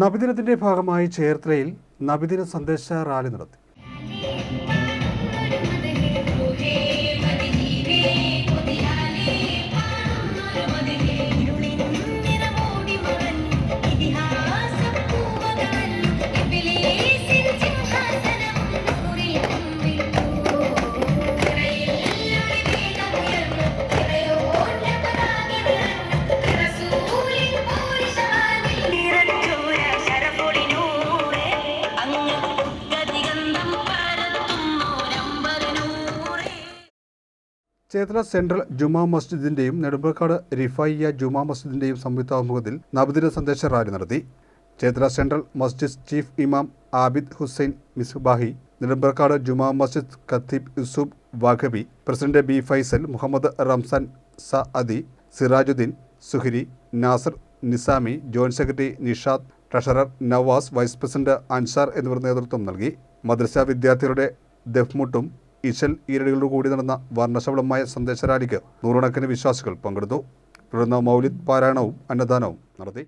നബിദിനത്തിന്റെ ഭാഗമായി ചേർത്തലയിൽ നബിദിന സന്ദേശ റാലി നടത്തി. ചേർത്തല സെൻട്രൽ ജുമാ മസ്ജിദിന്റെയും നെടുമ്പക്കാട് റിഫായിയ ജുമാ മസ്ജിദിന്റെയും സംയുക്താഭിമുഖത്തിൽ നബുദിന സന്ദേശ റാലി നടത്തി. ചേത്ര സെൻട്രൽ മസ്ജിദ് ചീഫ് ഇമാം ആബിദ് ഹുസൈൻ മിസ്ബാഹി നെടുമ്പക്കാട് ജുമാ മസ്ജിദ് ഖത്തീബ് Yusuf Vakhabi president B Faisal Muhammad Ramzan Saadi Sirajuddin Zuhri Nasar Nizami joint secretary Nishad treasurer Navas vice president Ansar എന്നിവർ നേതൃത്വം നൽകി. മദ്രസ വിദ്യാർത്ഥികളുടെ ദഫ്മുട്ടും ഇശൽ ഈരടികളോടുകൂടി നടന്ന വർണശബളമായ സന്ദേശ റാലിക്ക് നൂറുകണക്കിന് വിശ്വാസികൾ പങ്കെടുത്തു. തുടർന്ന് മൗലിദ് പാരായണവും അന്നദാനവും നടത്തി.